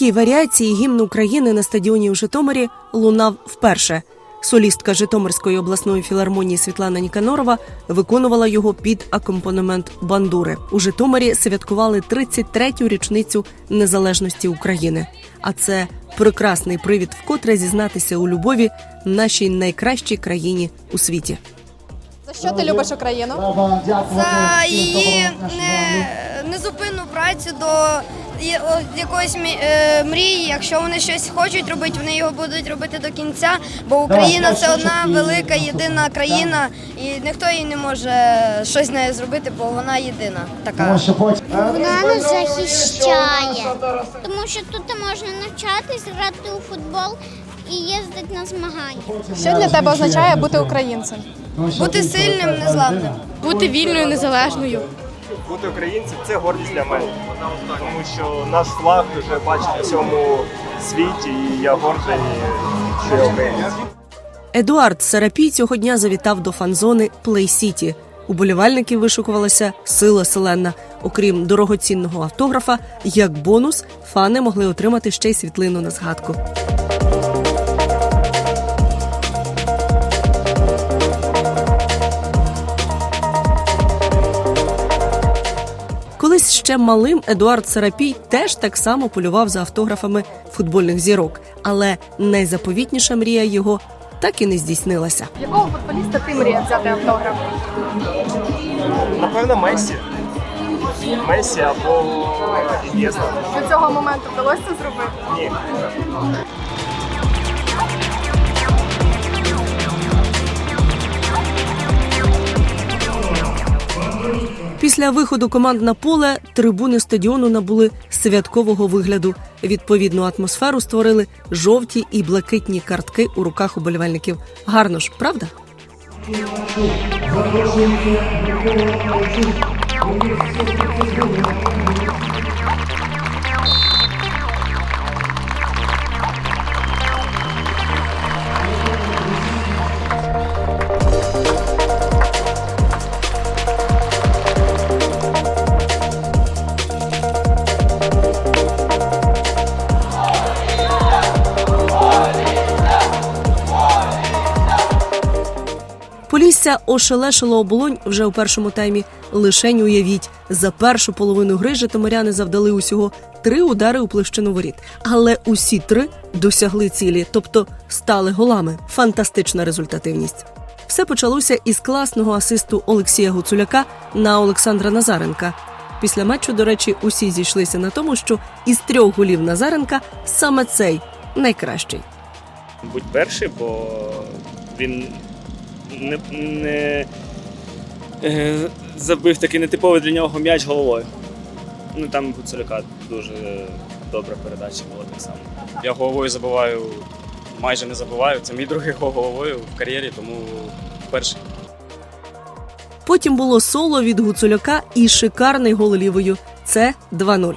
такій варіації гімн України на стадіоні у Житомирі лунав вперше. Солістка Житомирської обласної філармонії Світлана Ніканорова виконувала його під акомпанемент бандури. У Житомирі святкували 33-ю річницю незалежності України. А це прекрасний привід вкотре зізнатися у любові нашій найкращій країні у світі. За що ти любиш Україну? за її не, незупинну працю до якоїсь е, мрії. Якщо вони щось хочуть робити, вони його будуть робити до кінця. Бо Україна це одна велика єдина країна, і ніхто їй не може щось з нею зробити, бо вона єдина така. Вона нас захищає, тому що тут можна навчатись, грати у футбол і їздити на змагання. Що для тебе означає бути українцем? Бути сильним, незламним. бути вільною, незалежною. Бути українцем це гордість для мене. Тому що наш флаг вже бачить у всьому світі, і я гордий, що я українець. Едуард Сарапій цього дня завітав до фан-зони Play City. Уболівальників вишукувалася сила селена. Окрім дорогоцінного автографа, як бонус фани могли отримати ще й світлину на згадку. Колись ще малим Едуард Сарапій теж так само полював за автографами футбольних зірок, але найзаповітніша мрія його так і не здійснилася. Якого футболіста ти мріяв взяти автограф? Напевно, Месі. Месі або Ін'єста. До цього моменту вдалося це зробити? Ні. Після виходу команд на поле трибуни стадіону набули святкового вигляду. Відповідну атмосферу створили жовті і блакитні картки у руках уболівальників. Гарно ж, правда? Полісся ошелешило оболонь вже у першому таймі. Лишень уявіть, за першу половину гри житомиряни завдали усього три удари у площину воріт, але усі три досягли цілі, тобто стали голами. Фантастична результативність. Все почалося із класного асисту Олексія Гуцуляка на Олександра Назаренка. Після матчу, до речі, усі зійшлися на тому, що із трьох голів Назаренка саме цей найкращий. будь перший, бо він не, не е, забив такий нетиповий для нього м'яч головою. Ну там Гуцуляка дуже добра передача була так само. Я головою забиваю, майже не забиваю. Це мій другий гол головою в кар'єрі, тому перший. Потім було соло від Гуцуляка і шикарний гол лівою. Це 2-0.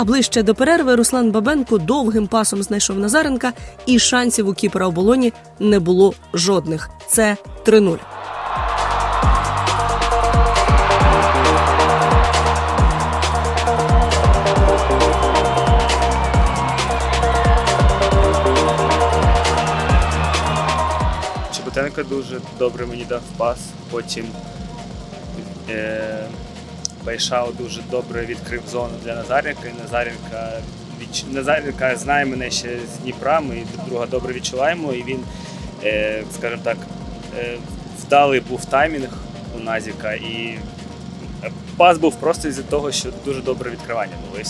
А ближче до перерви Руслан Бабенко довгим пасом знайшов Назаренка, і шансів у кіпера оболоні не було жодних. Це 3-0. Чеботенко дуже добре мені дав пас. Потім е, Байшау дуже добре відкрив зону для Назаренка. І Назаренка, відч... Назаренка знає мене ще з Дніпра. Ми друга добре відчуваємо. І він, е, скажімо так, е, вдалий був таймінг у Назіка. І пас був просто з-за того, що дуже добре відкривання було.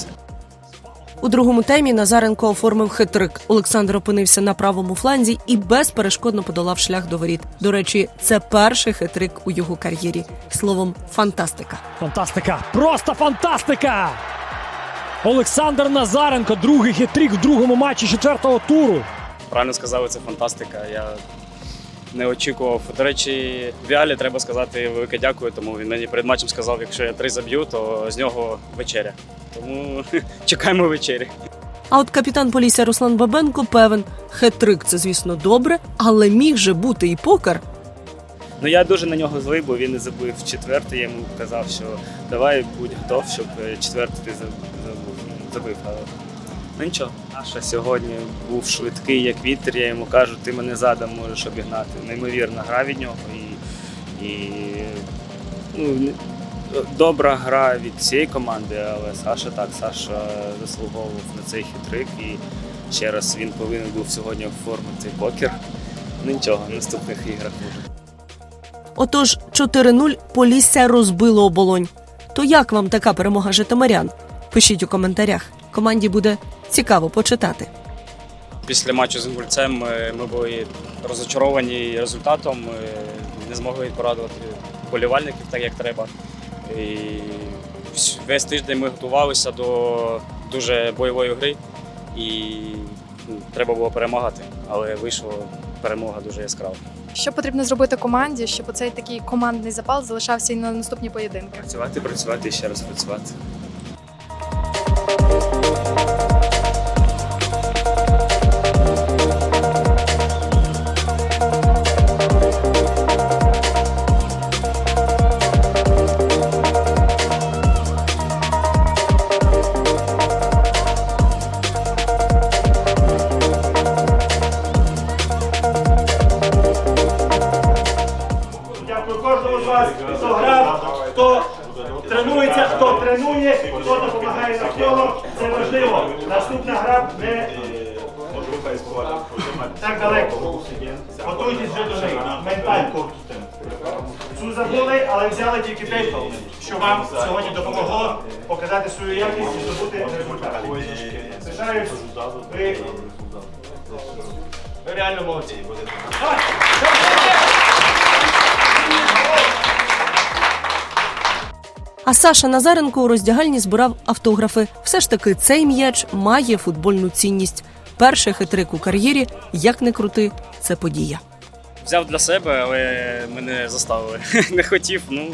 У другому таймі Назаренко оформив хитрик. Олександр опинився на правому фланзі і безперешкодно подолав шлях до воріт. До речі, це перший хитрик у його кар'єрі. Словом, фантастика. Фантастика! Просто фантастика! Олександр Назаренко, другий хитрик в другому матчі четвертого туру. Правильно сказали, це фантастика. Я не очікував. До речі, Віалі треба сказати велике дякую, тому він мені перед матчем сказав, якщо я три заб'ю, то з нього вечеря. Тому чекаємо вечері. А от капітан Полісся Руслан Бабенко певен, хет-трик – це звісно добре, але міг же бути і покер. Ну я дуже на нього злий, бо він не забив четвертий. Я йому казав, що давай будь готов, щоб е, четвертий ти забив. Але ну нічого. Наша сьогодні був швидкий, як вітер. Я йому кажу, ти мене задом можеш обігнати. Неймовірна гра від нього і, і ну, добра гра від цієї команди, але Саша так, Саша заслуговував на цей хитрик і ще раз він повинен був сьогодні оформити покер. Ну нічого, в наступних іграх може. Отож, 4-0 Полісся розбило оболонь. То як вам така перемога житомирян? Пишіть у коментарях. Команді буде цікаво почитати. Після матчу з інгульцем ми, ми були розочаровані результатом, не змогли порадувати болівальників так, як треба. І весь тиждень ми готувалися до дуже бойової гри і ну, треба було перемагати, але вийшла перемога дуже яскрава. Що потрібно зробити команді, щоб оцей такий командний запал залишався і на наступні поєдинки? Працювати, працювати і ще раз працювати. Вас, хто грав, хто тренується, хто тренує, хто допомагає на навколо. Це важливо. Наступна гра не так далеко. Готуйтесь вже до неї. Ментально. Цю забули, але взяли тільки те, що вам сьогодні допомогло показати свою якість і здобути результат. Пишаюсь, ви, реально молодці. А Саша Назаренко у роздягальні збирав автографи. Все ж таки, цей м'яч має футбольну цінність. Перший хитрик у кар'єрі, як не крути, це подія. Взяв для себе, але мене заставили. Не хотів, ну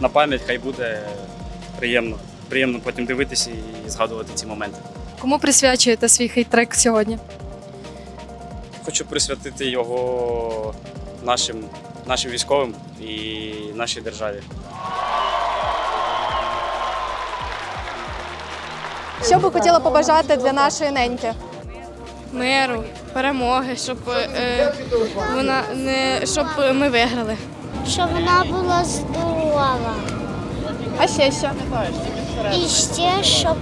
на пам'ять хай буде приємно. Приємно потім дивитися і згадувати ці моменти. Кому присвячуєте свій хейт-трек сьогодні? Хочу присвятити його нашим, нашим військовим і нашій державі. Що би хотіла побажати для нашої неньки? Миру, перемоги, щоб е, вона не щоб ми виграли. Щоб вона була здорова. А ще що? І ще, щоб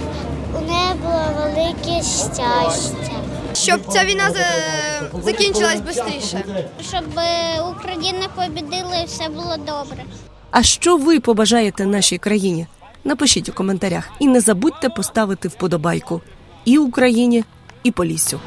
у неї було велике щастя. Щоб ця війна за- закінчилась швидше. Щоб е, Україна побідила і все було добре. А що ви побажаєте нашій країні? Напишіть у коментарях і не забудьте поставити вподобайку і Україні, і Поліссю.